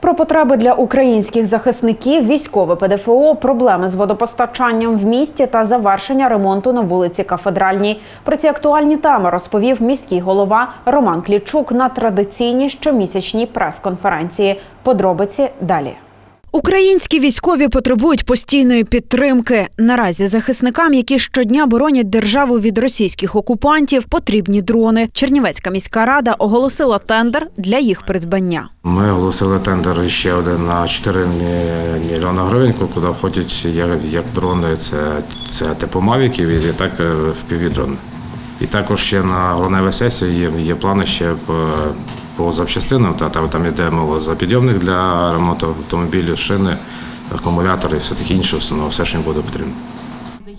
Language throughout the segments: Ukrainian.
Про потреби для українських захисників, військове ПДФО, проблеми з водопостачанням в місті та завершення ремонту на вулиці Кафедральній. Про ці актуальні теми розповів міський голова Роман Клічук на традиційній щомісячній прес-конференції. Подробиці далі. Українські військові потребують постійної підтримки. Наразі захисникам, які щодня боронять державу від російських окупантів, потрібні дрони. Чернівецька міська рада оголосила тендер для їх придбання. Ми оголосили тендер ще один на 4 мі- мільйони гривень, куди входять як, дрони, це, це типу мавіків і так е, впівдрони. І також ще на грудневій сесії є, є плани ще по, запчастинам, та там, там йде мова за підйомник для ремонту автомобілів, шини, акумулятори і все таке інше, ну, все, що їм буде потрібно.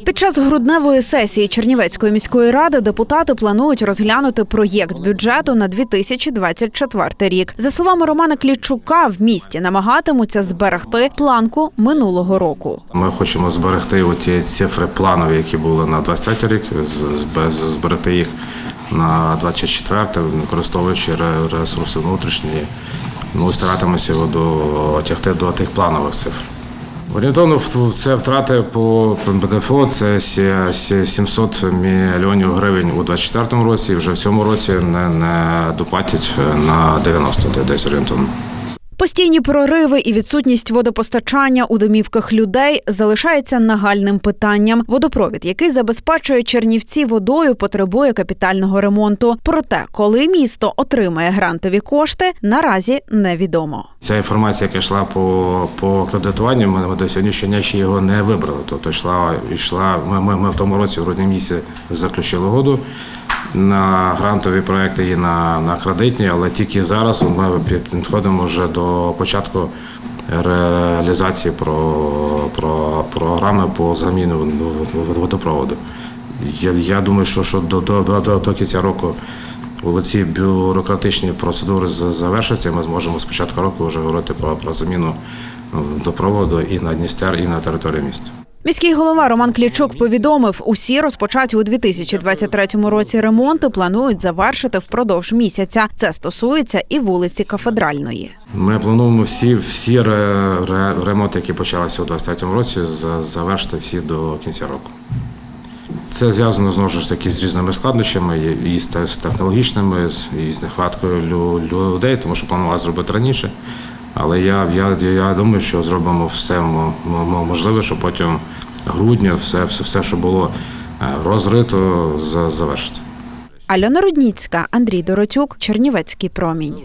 Під час грудневої сесії Чернівецької міської ради депутати планують розглянути проєкт бюджету на 2024 рік. За словами Романа Клічука, в місті намагатимуться зберегти планку минулого року. Ми хочемо зберегти ті цифри планові, які були на 23 рік, зберегти їх на 24, використовуючи ресурси внутрішні. Ну, і старатимося його дотягти до тих планових цифр. Орієнтовно це втрати по ПДФО це сі- сі- 700 мільйонів гривень у 2024 році. І вже в цьому році не, не доплатять на 90 десь орієнтовно. Постійні прориви і відсутність водопостачання у домівках людей залишається нагальним питанням. Водопровід, який забезпечує Чернівці водою, потребує капітального ремонту. Проте, коли місто отримає грантові кошти, наразі невідомо. Ця інформація, яка йшла по, по кредитуванню, ми до сьогоднішнього ще його не вибрали. Тобто йшла, йшла ми, ми, ми в тому році, в грудні місяці, заключили угоду на грантові проекти і на, на кредитні, але тільки зараз ми підходимо вже до початку реалізації про, про програми по заміну водопроводу. Я, я думаю, що, що до, до, до, до, кінця року ці бюрократичні процедури завершаться, ми зможемо з початку року вже говорити про, про заміну ну, допроводу і на Дністер, і на території міста. Міський голова Роман Клічук повідомив, усі розпочаті у 2023 році ремонти планують завершити впродовж місяця. Це стосується і вулиці Кафедральної. Ми плануємо всі, всі ре, ре, ремонти, які почалися у 2023 році, завершити всі до кінця року. Це зв'язано знову ж таки з різними складнощами, і з, технологічними, і з нехваткою людей, тому що планували зробити раніше. Але я, я, я думаю, що зробимо все мо- мо- можливе, щоб потім грудня все, все, все що було е, розрито, за- завершити. Альона Рудніцька, Андрій Доротюк, Чернівецький промінь.